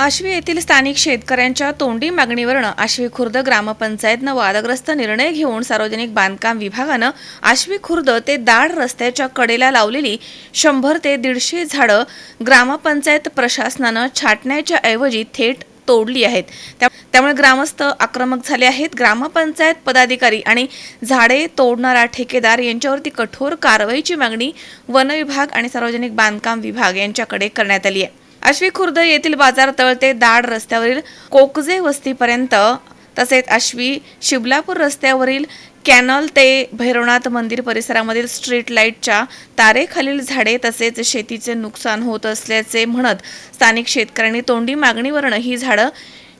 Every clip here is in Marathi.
आश्वी येथील स्थानिक शेतकऱ्यांच्या तोंडी मागणीवरनं आश्वी खुर्द ग्रामपंचायतनं वादग्रस्त निर्णय घेऊन सार्वजनिक बांधकाम विभागानं आश्वी खुर्द ते दाड रस्त्याच्या कडेला लावलेली शंभर ते दीडशे झाडं ग्रामपंचायत प्रशासनानं छाटण्याच्या ऐवजी थेट तोडली आहेत. त्या- त्यामुळे ग्रामस्थ आक्रमक झाले आहेत. ग्रामपंचायत पदाधिकारी आणि झाडे तोडणारा ठेकेदार यांच्यावरती कठोर कारवाईची मागणी वन विभाग आणि सार्वजनिक बांधकाम विभाग यांच्याकडे करण्यात आली आहे. आश्वी खुर्द येथील बाजार तळ ते दाड रस्त्यावरील कोकजे वस्तीपर्यंत तसेच आश्वी शिबलापूर रस्त्यावरील कॅनल ते भैरवनाथ मंदिर परिसरामधील स्ट्रीट लाईटच्या तारेखालील झाडे तसेच शेतीचे नुकसान होत असल्याचे म्हणत स्थानिक शेतकऱ्यांनी तोंडी मागणीवरनं ही झाडं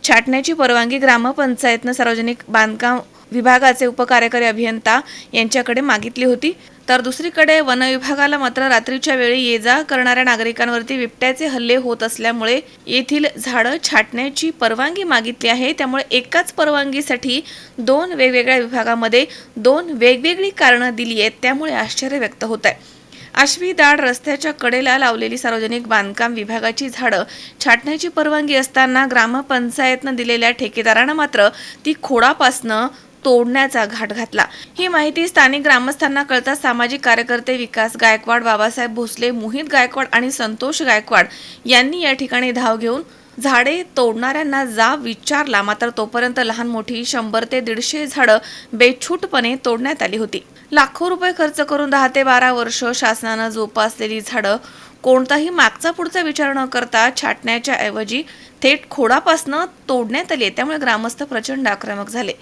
छाटण्याची परवानगी ग्रामपंचायतनं सार्वजनिक बांधकाम विभागाचे उपकार्यकारी अभियंता यांच्याकडे मागितली होती. तर दुसरीकडे वनविभागाला मात्र रात्रीच्या वेळी ये जा करणाऱ्या नागरिकांवरती बिबट्याचे हल्ले होत असल्यामुळे येथील झाडं छाटण्याची परवानगी मागितली आहे. त्यामुळे एकाच परवानगीसाठी दोन वेगवेगळ्या विभागामध्ये दोन वेगवेगळी कारणं दिली आहेत. त्यामुळे आश्चर्य व्यक्त होत आहे. आश्वी दाड रस्त्याच्या कडेला लावलेली सार्वजनिक बांधकाम विभागाची झाडं छाटण्याची परवानगी असताना ग्रामपंचायतनं दिलेल्या ठेकेदारानं मात्र ती खोडापासनं तोडण्याचा घाट घातला. ही माहिती स्थानिक ग्रामस्थांना कळता सामाजिक कार्यकर्ते विकास गायकवाड बाबासाहेब भोसले मोहित गायकवाड आणि संतोष गायकवाड यांनी या ठिकाणी धाव घेऊन झाडे तोडणाऱ्यांना जाब विचारला. मात्र तोपर्यंत लहान मोठी शंभर ते दीडशे झाडं बेछूटपणे तोडण्यात आली होती. लाखो रुपये खर्च करून दहा ते बारा वर्ष शासनानं जोपासलेली झाडं कोणताही मागचा पुढचा विचार न करता छाटण्याच्या ऐवजी थेट खोडापासनं तोडण्यात आली आहे. त्यामुळे ग्रामस्थ प्रचंड आक्रमक झाले.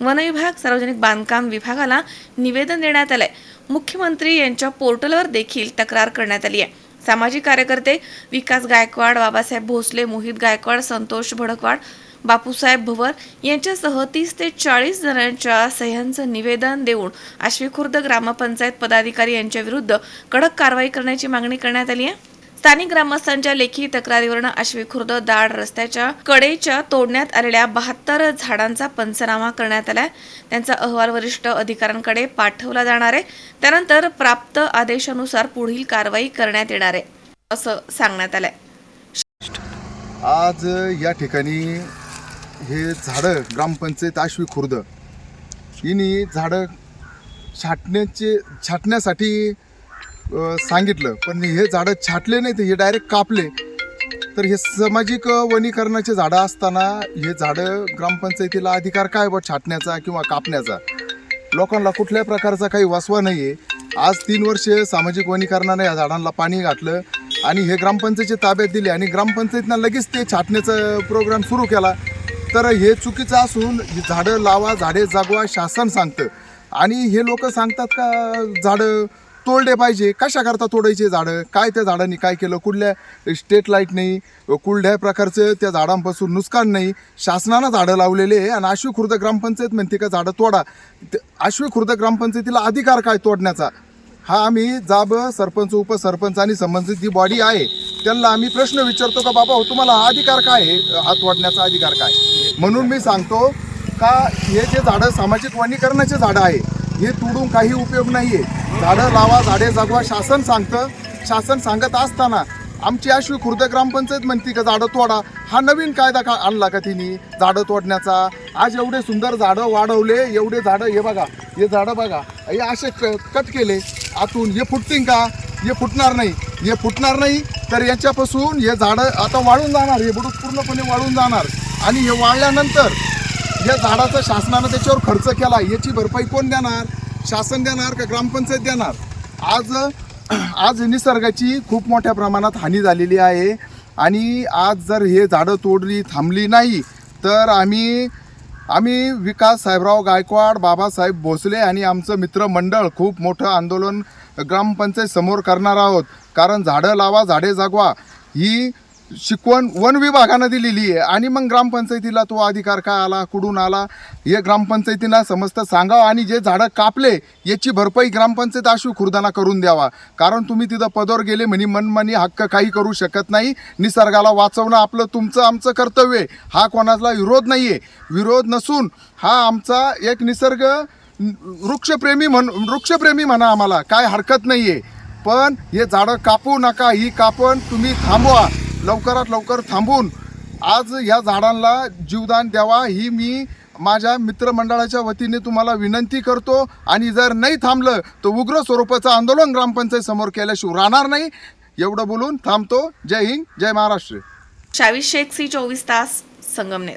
वनविभाग सार्वजनिक बांधकाम विभागाला निवेदन देण्यात आलंय. मुख्यमंत्री यांच्या पोर्टलवर देखील तक्रार करण्यात आली आहे. सामाजिक कार्यकर्ते विकास गायकवाड बाबासाहेब भोसले मोहित गायकवाड संतोष भडकवाड बापूसाहेब भवर यांच्यासह तीस ते चाळीस जणांच्या सह्यांचं निवेदन देऊन आश्वी खुर्द ग्रामपंचायत पदाधिकारी यांच्या विरुद्ध कडक कारवाई करण्याची मागणी करण्यात आली आहे. स्थानिक ग्रामस्थांच्या लेखी तक्रारीवरनं आश्वी खुर्द दाड रस्त्याच्या कडेच्या तोडण्यात आलेल्या बहात्तर झाडांचा पंचनामा करण्यात आलाय. त्यांचा अहवाल वरिष्ठ अधिकाऱ्यांकडे पाठवला जाणार आहे. त्यानंतर प्राप्त आदेशानुसार पुढील कारवाई करण्यात येणार आहे असं सांगण्यात आलंय. आज या ठिकाणी हे झाडं ग्रामपंचायत आश्वी खुर्द हिनी झाडं छाटण्याचे छाटण्यासाठी सांगितलं. पण हे झाडं छाटले नाही तर हे डायरेक्ट कापले. तर हे सामाजिक वनीकरणाचे झाडं असताना हे झाडं ग्रामपंचायतीला अधिकार काय बा छाटण्याचा किंवा कापण्याचा? लोकांना कुठल्या प्रकारचा काही वसवा नाही आहे आज तीन वर्षे सामाजिक वनीकरणाने या झाडांना पाणी घातलं आणि हे ग्रामपंचायतीच्या ताब्यात दिले आणि ग्रामपंचायतीनं लगेच ते छाटण्याचा प्रोग्राम सुरू केला. तर हे चुकीचं असून ही झाडं लावा झाडे जागवा शासन सांगतं. आणि हे लोक सांगतात का झाडं तोडले पाहिजे. कशाकरता तोडायचे झाडं? काय त्या झाडांनी काय केलं? कुठल्या स्टेट लाइट नाही कुठल्या प्रकारचं त्या झाडांपासून नुकसान नाही? शासनानं झाडं लावलेले आहे आणि आश्वी खुर्द ग्रामपंचायत म्हणते का झाडं तोडा. आश्वी खुर्द ग्रामपंचायतीला अधिकार काय तोडण्याचा? हा आम्ही जाब सरपंच उपसरपंच आणि संबंधित जी बॉडी आहे त्यांना आम्ही प्रश्न विचारतो का बाबा तुम्हाला हा अधिकार काय आहे? हात वाढण्याचा अधिकार काय? म्हणून मी सांगतो का हे जे झाडं सामाजिक वनीकरणाचे झाडं आहे हे तोडून काही उपयोग नाही आहे झाडं लावा झाडे जगवा शासन सांगतं. शासन सांगत असताना आमची अश्वी खुर्द ग्रामपंचायत म्हणते का झाडं तोडा. हा नवीन कायदा का आणला का तिने? झाडं तोडण्याचा. आज एवढे सुंदर झाडं वाढवले एवढे झाडं हे बघा हे झाडं बघा. हे असे क- कट केले. आतून हे फुटतील का? हे फुटणार नाही. हे फुटणार नाही तर याच्यापासून हे झाडं आता वाळून जाणार. हे बुडूक पूर्णपणे वाळून जाणार. आणि हे वाळल्यानंतर या झाडाचा शासनानं त्याच्यावर खर्च केला. याची भरपाई कोण देणार? शासन देणार का ग्रामपंचायत देणार? आज आज निसर्गाची खूप मोठ्या प्रमाणात हानी झालेली आहे. आणि आज जर हे झाडं तोडली थांबली नाही तर आम्ही आम्ही विकास साहेबराव गायकवाड बाबासाहेब भोसले आणि आमचं मित्रमंडळ खूप मोठं आंदोलन ग्रामपंचायत समोर करणार आहोत. कारण झाडं लावा झाडे जागवा ही शिकवण वन विभागानं दिलेली आहे. आणि मग ग्रामपंचायतीला तो अधिकार काय आला कुठून आला? हे ग्रामपंचायतीला समजतं सांगावं आणि जे झाडं कापले याची भरपाई ग्रामपंचायत आशु खुर्दाना करून द्यावा. कारण तुम्ही तिथं पदवर गेले म्हणे मनमानी हक्क काही करू शकत नाही. निसर्गाला वाचवणं आपलं तुमचं आमचं कर्तव्य हा कोणाचा विरोध नाही आहे विरोध नसून हा आमचा एक निसर्ग वृक्षप्रेमी म्हण वृक्षप्रेमी म्हणा आम्हाला. काय हरकत नाही आहे पण हे झाडं कापू नका ही कापण तुम्ही थांबवा. लवकरात लवकर थांबून आज ह्या झाडांना जीवदान द्यावा ही मी माझ्या मित्रमंडळाच्या वतीने तुम्हाला विनंती करतो. आणि जर नाही थांबलं तर उग्र स्वरूपाचं आंदोलन ग्रामपंचायत समोर केल्याशिवाय राहणार नाही. एवढं बोलून थांबतो. जय हिंद जय महाराष्ट्र. शावीस शेख सी चोवीस तास संगमनेर.